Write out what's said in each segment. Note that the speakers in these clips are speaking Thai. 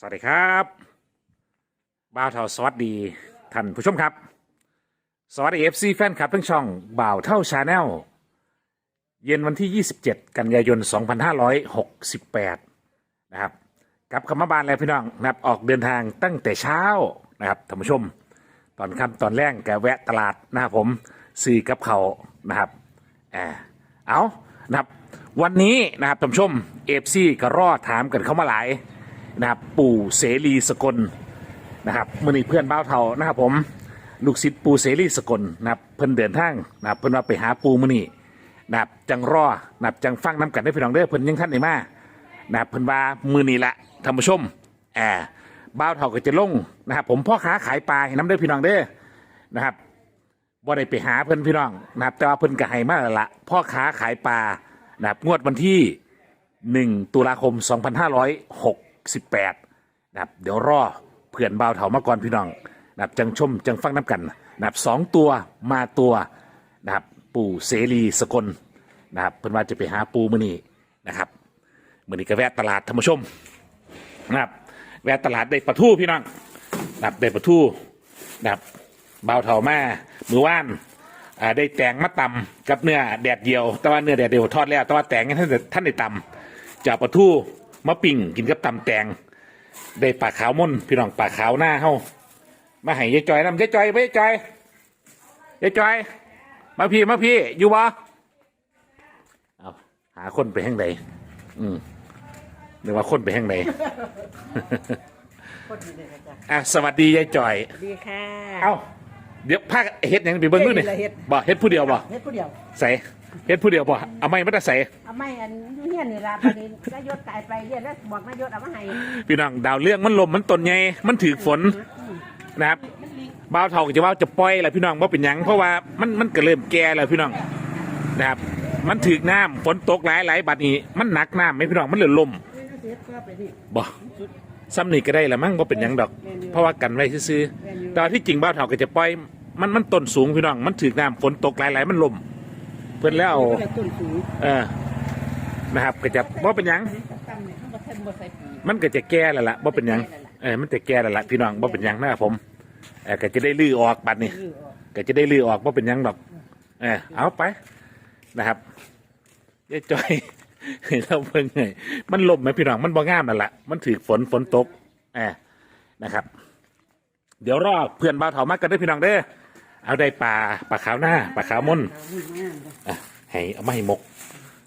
สวัสดีครับบ่าวเท่าสวัสดีท่านผู้ชมครับ สวัสดีเอฟซีแฟนคลับทั้งช่องบ่าวเท่าชาแนลเย็นวันที่ 27 กันยายน 2568 นะครับกลับคำมาบานแล้วพี่น้องนับออกเดินทางตั้งแต่เช้านะครับท่านผู้ชม ตอนค่ำตอนแรกแกแวะตลาดนะครับผมซื้อกับเขานะครับแอบเอานะครับวันนี้นะครับท่านผู้ชมเอฟซีก็รอถามกันเข้ามาหลาย นะครับปู่เสรีสกลนะครับมือนี้เพื่อนบ้าวเทานะครับผมลูกศิษย์ปู่เสรีสกลนะครับเพิ่นเดินทางนะครับเพิ่นว่าไปหาปู่มือนี้นะครับจังรอนะครับจังฟังน้ำกันได้พี่น้องเด้อเพิ่นยังท่านได้มานะครับเพิ่นว่ามือนี้ละท่านผู้ชมแอบบ้าวเทาก็จะลงนะครับผมพ่อค้าขายปลาให้น้ำเด้อพี่น้องเด้อนะครับ บ่ได้ไปหาเพิ่นพี่น้องนะครับแต่ว่าเพิ่นก็ให้มาแล้วละพ่อค้าขายปลานะครับงวดวันที่ 1 ตุลาคม 2568 นะครับเดี๋ยวรอเพื่อนบ่าวเถามาก่อนพี่น้องนะครับจังชมจังฟังน้ำกันนะครับสองตัวมาตัวนะครับปู่เสรีสกลนะครับเพิ่นว่าจะไปหาปูมือนี้นะครับมือนี้ก็แวะตลาดธรรมชมนะครับแวะตลาดได้ปลาทูพี่น้องนะครับได้ปลาทูนะครับบ่าวเถามามือว่านอ่าได้แตงมาตำกับเนื้อแดดเดียว แต่ว่าเนื้อแดดเดียวทอดแล้วแต่ว่าแตงท่านท่านได้ตำจากปลาทู มะปิ่งกินกับตำแตงได้ปลาขาวม่นพี่น้องปลาขาวหน้าเฮามาให้ยายจอยนำยายจอยไปยายจอยยายจอย มาพี่มาพี่อยู่บ่เอาหาคนไปแห่งใดอืมเรียกว่าคนไปแห่งใดคนดีเลยนะจ๊ะอะสวัสดียายจอย ดีค่ะ เอ้าเดี๋ยวพาเฮ็ดหยังไปเบิ่งดูหน่อยเฮ็ดบ่เฮ็ดผู้เดียวบ่เฮ็ดผู้เดียว ใส่เฮ็ดผู้เดียวบ่เอาไม่มาแต่ใส่เอาไม่อันอยู่เฮียนนี่ล่ะประเด็นนายศตายไปเรียนแล้วบอกนายศเอามาให้พี่น้องดาวเรื่องมันลมมันตนไงมันถือฝนนะครับบ่าวเท่าก็จะว่าจะปล่อยแหละพี่น้องว่าเป็นหยังเพราะว่ามันมันก็เริ่มแก่แล้วพี่น้องนะครับ มันถือน้ำฝนตกหลายหลายบัดนี้ มันหนักน้ำไหมพี่น้องมันเลยลมเฮ็ดก็ไปนี่บ่ซ้ำนี่ก็ได้ละมั้งว่าเป็นหยังดอก เพราะว่ากันไว้ซื่อๆแต่ว่าที่จริงบ่าวเท่าก็จะปล่อยมันมันต้นสูงพี่น้องมันถือน้ำฝนตกหลายหลายมันลม เพิ่นแล้วก็เลยต้นสูงเออนะครับก็จะว่าเป็นหยัง ตั้มเนี่ยเขาบ่ทันบ่ใส่ปุ๋ยมันก็จะแก่แล้วล่ะว่าเป็นหยังเออมันจะแก่แล้วล่ะพี่น้องว่าเป็นหยังนะครับผมเออก็จะได้ลื้อออกบัดนี้ยื้อออกก็จะได้ลื้อออกว่าเป็นหยังดอก เออเอาไปนะครับยายจอย ให้เราเพิ่งไงมันลมไหมพี่น้อง มันบ่งามนั่นแหละมันถือฝนฝนตกเออนะครับ เดี๋ยวรอเพื่อนบ่าวเถามากันเด้วยพี่น้องเด้อ เอาได้ปลาปลาขาวหน้าปลาขาวม่นเอานี่มาอะให้เอามาให้หมก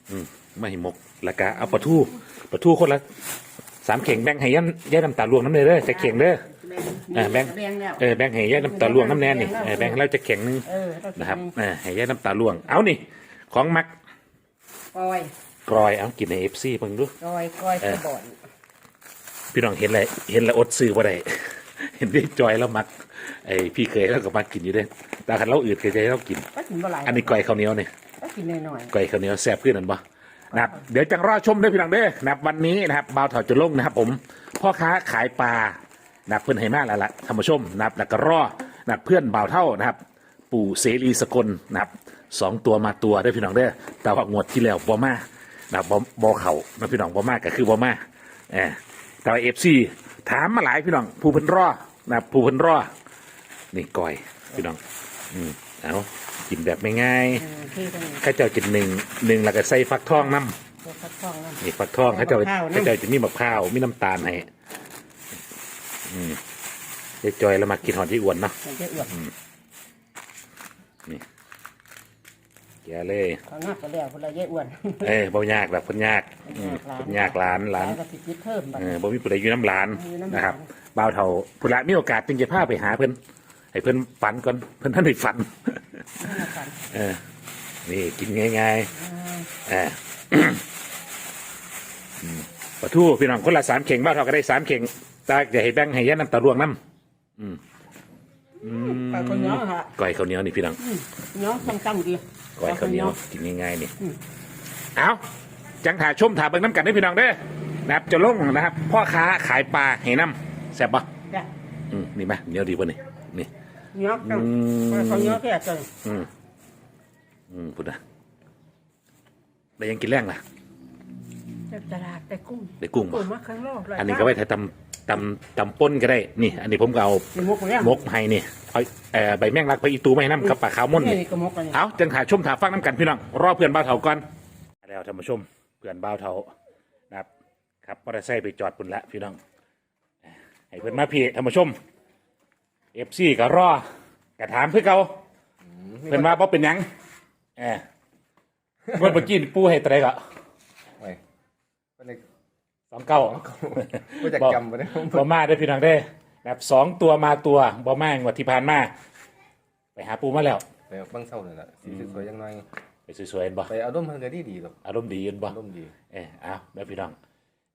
อืมมาให้หมก แล้วก็เอาปลาทูปลาทูคนละสามเข่งแบ่งให้ยันยันน้ำตาลวงน้ำเนยเด้อจะเข่งเด้อแบ่งเออแบ่งแบ่งแล้วเออแบ่งให้ยันน้ำตาลวงน้ำแน่นนี่เออแบ่งให้เราจะเข่งหนึงเออเรานะครับเออให้ยันน้ำตาลวง เอานี่ ของมักกอยกรอยเอากินในเอฟซีเพิ่งดูกอยกอยกระบอกพี่น้องเห็นอะไรเห็นแล้วอดซื้อบ่ได้ เห็นได้จอยแล้วมักไอพี่เคยแล้วก็มักกินอยู่เด้อแต่คันเราอืดเคยใจเรากิน ก็กินบ่หลายอันนี้ก้อยข้าวเหนียวนี่ก็กินน้อยไก่ข้าวเหนียวแซ่บขึ้นนั่นปะนะครับเดี๋ยวจังรอชมด้วยพี่น้องเด้อนะครับวันนี้นะครับบ่าวถอดจุลงนะครับผมพ่อค้าขายปลานะครับเพื่อนให้มากแล้วล่ะท่านผู้ชมนะครับแล้วก็รอนะครับเพื่อนบ่าวเท่านะครับ ปู่เสรีสกลนะครับสองตัวมาตัวได้อพี่น้องเด้อแต่ว่างวดที่แล้วบ่มานะครับบ่บ่เขานะพี่น้องบ่มาก็คือบ่มาเออแต่ว่าเอฟซี ถามมาหลายพี่น้อง ผู้เพิ่นรอนะครับผู้เพิ่นรอนี่ก้อยพี่น้อง อืมเอากินแบบไม่ง่ายๆเออที่ตรงนี้ข้าเจ้ากินหนึ่งหนึ่งแล้วก็ใส่ฟักทองน้พวกฟักทองนั่นำนี่ฟักทองข้าเจ้ามะพร้าวน้ำข้าเจ้าจะมีมะพร้าวมีน้ำตาลให้อืมยายจอยแล้วมากินหอดที่อ้วนเนาะ มันจะอวด แกเลย เขานักก็แล้วคนละเยอะอ้วนเอ้ยบ่ยากแบบคนยากอืมคนยากหลานหลานก็สิคิดเพิ่มบัด เออบ่มีผู้ใดอยู่น้ำหลานอยู่น้ำหลาน นะครับบ่าวเท่าผู้ละมีโอกาสจึงจะพาไปหาเพิ่นให้เพิ่นฝันก่อนเพิ่นท่านได้ฝัน ให้มาฟันเออ นี่กินง่ายๆเออ อืมปลาทูพี่น้องคนละสามเข่งบ้านเราก็ได้สามเข่งตาจะให้แบ่งให้ยันน้ำตาลวงน้ำอืมอืมไปคนเนาะค่ะก้อยข้าวเหนียวนี่พี่น้องเนาะตั้งๆดี ก้อยข้าวเหนียวกินง่ายๆนี่อืมเอาจังถ่าชมถ่าเบิ่งน้ำกันได้อพี่น้องเด้อนะครับจะลงนะครับ พ่อค้าขายปลาให้น้ำแซ่บปะจ้ะอืมนี่ไหมเหนียวดีป่ะนี่นี่เนาะตั้งอืมเขาเนาะแค่จังอืมอืมพูดนะได้ยังกินแรงล่ะแต่ตลาดแต่กุ้งได้กุ้งบ่กุ้งมาครั้งรอบเลยอันนี้ก็ไว้ถ่ายต ตำตำป่นก็ได้นี่ อันนี้ผมก็เอานี่มุกเนี่ยมกให้นี่เอาเอ่อใบแมงลักไปอีตูไม่ให้น้ำกับปลาขาวม่นนี่นี่ก็มุกกันนี่เอาจังถ่ายชมถ่ายฟังน้ำกันพี่น้องรอเพื่อนบ้าวเถาก่อนแล้วท่านผู้ชมเพื่อนบ้าวเถานะครับขับมอเตอร์ไซค์ไปจอดปุ่นละพี่น้องให้เพื่อนมาพี่ท่านผู้ชมเอฟซีก็รอกระถามเพื่อเขาเพื่อนว่าบ่เป็นหยังเออเมื่อกี้ปูให้ตะไดก็ ไว้ก็เลย สองเก้าก็จะจำไปได้บ่มาได้อพี่น้องได้อนะครับสองตัวมาตัวบ่มางวดที่ผ่านมา ไปหาปูมาแล้วไปบางเศร้าเลยล่ะสีสวยๆยังน้อยไปสวยๆเห็นบ่ไปเอาด้มเพิ่นก็ดีดีๆหรอกอารมณ์ดีเห็นบ่ด้มดีเออเอาเด้อพี่น้อง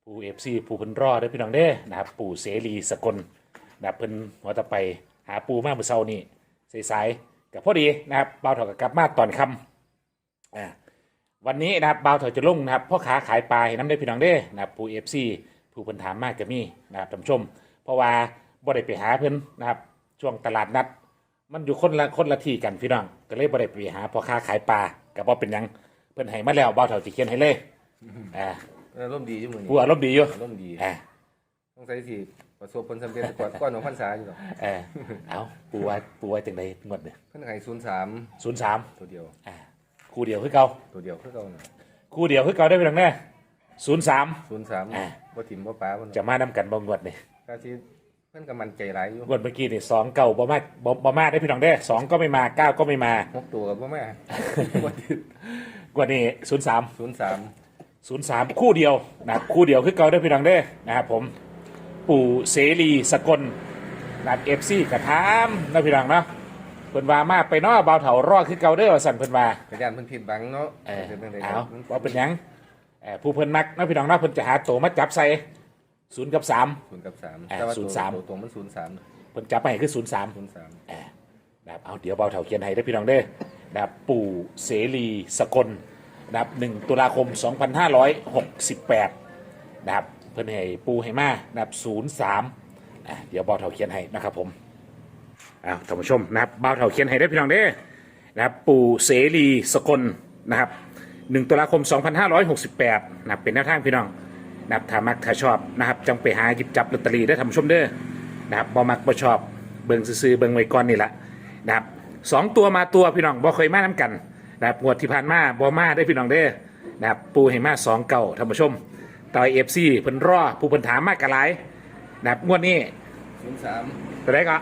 ผู้เอฟซีผู้เพิ่นรอเด้อพี่น้องเด้อนะครับปู่เสรีสกลนะครับเพิ่นหัวตะไปหาปูมาเมื่อเช้านี้สายๆกับพอดีนะครับบ่าวเถากับกลับมาตอนค่ำอ่า วันนี้นะครับบ่าวเถาจะลงนะครับพ่อค้าขายปลาให้น้ำได้อพี่น้องเด้อนะครับผู้เอฟซีผู้เพิ่นถามมากก็มีนะครับท่านผู้ชม เพราะว่าบ่ได้ไปหาเพิ่นนะครับ ช่วงตลาดนัด มันอยู่คนละคนละที่กันพี่น้องก็เลยบ่ได้ไปหาพ่อค้าขายปลาก็บ่เป็นหยังเพิ่นให้มาแล้วบ่าวเถาสิเขียนให้เลยอ่าอารมณ์ดีอยู่มื้อนี้กูอารมณ์ดีอยู่อารมณ์ดีอ่าต้องใส่สิประสบผลสำเร็จก่อนก่อนของพรรษาอยู่หรอกเออเอาปูว่าปูว่าจังไดงวดเนี่ยเพิ่นให้03ศูนย์สามตัวเดียวอ่า คู่เดียวคือเก่าตัวเดียวคือเก่าน่ะคู่เดียวคือเก่าได้ไปหลังแน่ศูนย์สาม03อ่า บ่ถิ่มบ่ป้าเพิ่นจะมานำกันบ่งวดเนี่ยก็สิเพิ่นก็มั่นใจหลายอยู่งวดเมื่อกี้นี่สองเก่าบ่มาบ่บ่มาได้พี่น้องได้สองก็ไม่มาเก้าก็ไม่มาหกตัวก็บ่แม่บ่ติดงวดนี้ศูนย์สาม03ศูนย์สามคู่เดียวนะครับคู่เดียวคือเก่าได้พี่น้องได้นะครับผมปู่เสรีสกลนะครับเอฟซีกระทามนะพี่น้องเนาะเพิ่นว่ามาไปเนาะเบาเถารอดคือเก่าเด้อว่าสั่นเพิ่นว่า กระยานเพิ่นผิดบังเนาะเออเป็นจังได๋เอาว่าเป็นหยังเอ่อผู้เพิ่นมักเนาะพี่น้องเนาะเพิ่นจะหาตัวมาจับใส่ศูนย์กับสาม0กับ3อ่าแต่ว่าศูตันวย์สามตัวตัวมัน03เพิ่นจับไปให้คือศูนย์สาม03นะครับเอาเดี๋ยวเบาเถาเขียนให้ได้อพี่น้องเด้อนะครับปู่เสรีสกลนะครับหนึ่งตุลาคม 2568นะครับเพิ่นให้ปูให้มานะครับศูนย์สามอะเดี๋ยวเบาเถาเขียนให้นะครับผม อ้าวท่านผู้ชมนะครับเบาเถาเขียนให้ได้พี่น้องเด้นะครับปู่เสรีสกลนะครับหนึ่งตุลาคม 2568นะครับเป็นแนวทางพี่น้องนะครับถ้ามักถ้าชอบนะครับจังไปหาหยิบจับลอตเตอรี่ได้ท่านผู้ชมเด้อนะครับบ่มักบ่ชอบเบิ่งซื่อเบิ่งไว้ก่อนนี่แหละนะครับสองตัวมาตัวพี่น้องบ่เคยมาน้ำกันนะครับงวดที่ผ่านมาบ่มาได้พี่น้องเด้อนะครับปูให้มาสองเก่าท่านผู้ชมต่อยเอฟซีเพิ่นรอผู้เพิ่นถามมากกะหลายนะครับงวดนี้03 ตัวไหนก็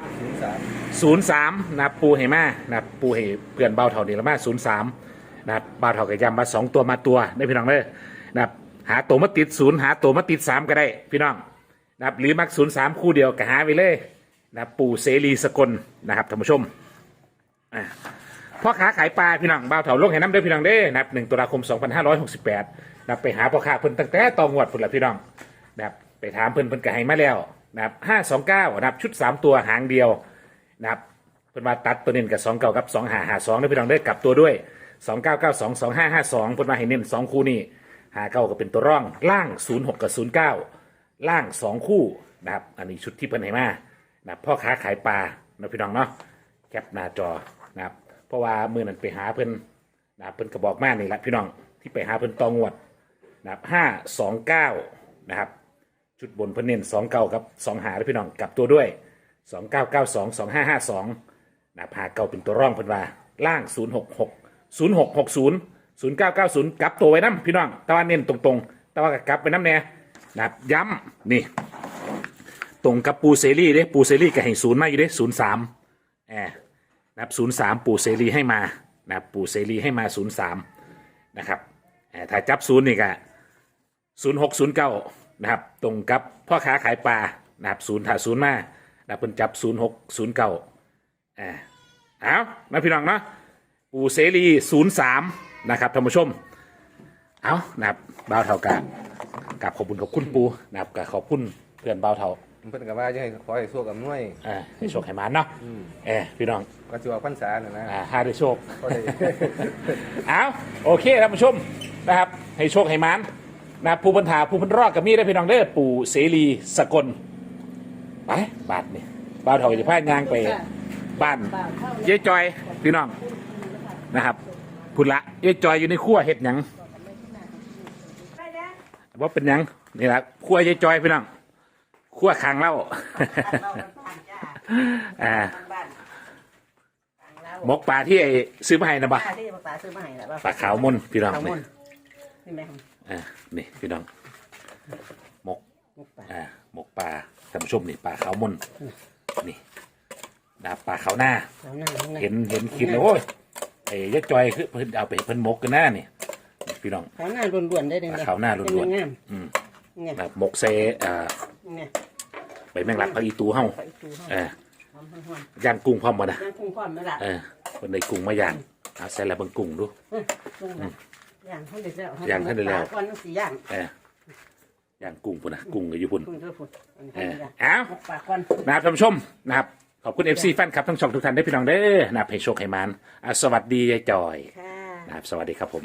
03ศูนย์สามนะครับปูให้มานะครับปูให้เพื่อนเบาเท่านี้ลมาศูนย์สามนะครับเบาเท่ากับยำมาสองตัวมาตัวได้พี่น้องเด้อนะครับหาตัวมาติดศูนย์หาตัวมาติดสามก็ได้พี่น้องนะครับหรือมักศูนย์สามคู่เดียวก็หาไปเลยนะปูเสรีสกลนะครับท่านผู้ชมพ่อค้าขายปลาพี่น้องบ่าวเถาลงให้น้ำเด้อพี่น้องเด้อนับหนึ่งตุลาคม 2568นับไปหาพ่อค้าเพิ่นตั้งแต่ตองวดพุ่นละพี่น้องนับไปถามเพิ่นเพิ่นก็ให้มาแล้ว นับ529นับชุด3ตัวหางเดียวนับเพิ่นมาตัดตัวเน้นกับ2เก่ากับ2หาหา2เด้อพี่น้องเด้กลับตัวด้วย2992 2552เพิ่นมาให้เน้น2คู่นี้หาเก้าก็เป็นตัวร่องล่าง06กับ09ล่าง2คู่นะครับอันนี้ชุดที่เพิ่นให้มานับพ่อค้าขายปลานะพี่น้องเนาะแคปหน้าจอนะครับเพราะว่ามือนั้นไปหาเพิ่นนะเพิ่นกระบอกมานี่แหละพี่น้องที่ไปหาเพิ่นตองวดนะครับห้าสองเก้านะครับ ชุดบนเพิ่นเน้นสองเก้ากับสองหาแล้วพี่น้องกลับตัวด้วยสองเก้าเก้าสองสองห้าห้าสองนะครับหาเก้าเป็นตัวร่องเพิ่นว่าล่างศูนย์หกหกศูนย์หกหกศูนย์ศูนย์เก้าเก้าศูนย์กลับตัวไว้น้ำพี่น้องแต่ว่าเน้นตรงๆแต่ว่ากลับไปน้ำแน่นะครับย้ำนี่ ตรงกับปูเซรีเด้ปูเซรีกับให้ศูนย์มาอยู่เด้ศูนย์สามแอบนะครับศูนย์สามปูเสรีให้มานะครับปูเสรีให้มาศูนย์สามนะครับเอ่อถ้าจับศูนย์นี่ก็ศูนย์หกศูนย์เก้า นะครับตรงกับพ่อค้าขายปลานะครับศูนย์ถ้าศูนย์มานะครับเพิ่นจับศูนย์หกศูนย์เก้าอ่าเอานะพี่น้องเนาะปู่เสรีศูนย์สามนะครับท่านผู้ชม เอานะครับบ่าวเท่ากับกับขอบคุณขอบคุณปูนะครับกับขอบคุณเพื่อนบ่าวเท่าเพิ่นก็ว่าจะให้ขอให้โชคกับหน่วยอ่าให้โชคให้หมานเนาะเออพี่น้องก็สิว่าพรรษาน่ะนะอ่าหาได้โชค ก็ได้ เอาโอเคท่านผู้ชมนะครับ ให้โชคให้มัน นะครับผู้บรรทาผู้พันรอดกับมีได้พี่น้องเด้อปู่เสรีสกลไปบาทนี่บ้าวเถาจะพายางไปบ้านเย้จอยพี่น้องนะครับพุนละเย้จอยอยู่ในครัวเห็ดหยังว่าเป็นหยังนี่ละครัวเย้จอยพี่น้องขั้วคางเล่าเราบ้านจ้าอ่าบ้านเราหมกปลาที่ไอ้ซื้อมาให้นะบ่ป้าที่ป้าซื้อมาให้แล้วปลาขาวมนพี่น้องขาวมนี่นนี่ไหมครับ อ่านี่พี่น้องหมกลูกป้าอ่าหมกปลาท่านผู้ชมนี่ปลาขาวมนนี่นะครับปลาขาวหน้าขาวหน้าข้างในเห็นเห็นคลิปแล้วโอ้ยไอ้ยักษ์จอยคือเพิ่นเอาไปให้เพิ่นหมกกันหน้านี่นี่พี่น้องขาวหน้าล้วนๆได้เลยขาวหน้าล้วนๆงามอืมเนี่ยนะครับหมกเซอ่าเนี่ยใบแมงลักผักอีตูเฮาไปดูห้องเออหอมหอมย่างกุ้งพร้อมบ่นะๆนั่งคุ้งความไหมล่ะเออเพิ่นได้กุ้งมาย่างเอาใส่ละเบิ่งกุ้งดู กุ้งนะย่างให้เด็ดแล้วย่างให้เด็ดแล้ว ก่อนต้องสีย่างเออย่างกุ้งพุ่นนะกุ้งก็อยู่พุ่นกุ้งเด้อพุ่นอันนี้เอให้อเด็ดเอ้าแล้วปากก่อน นะครับท่านผู้ชมนะครับขอบคุณ FC แฟนคลับทั้งช่องทุกท่านได้พี่น้องเด้อนะครับให้โชคให้มานอะสวัสดียายจอยค่ะ นะครับสวัสดีครับผม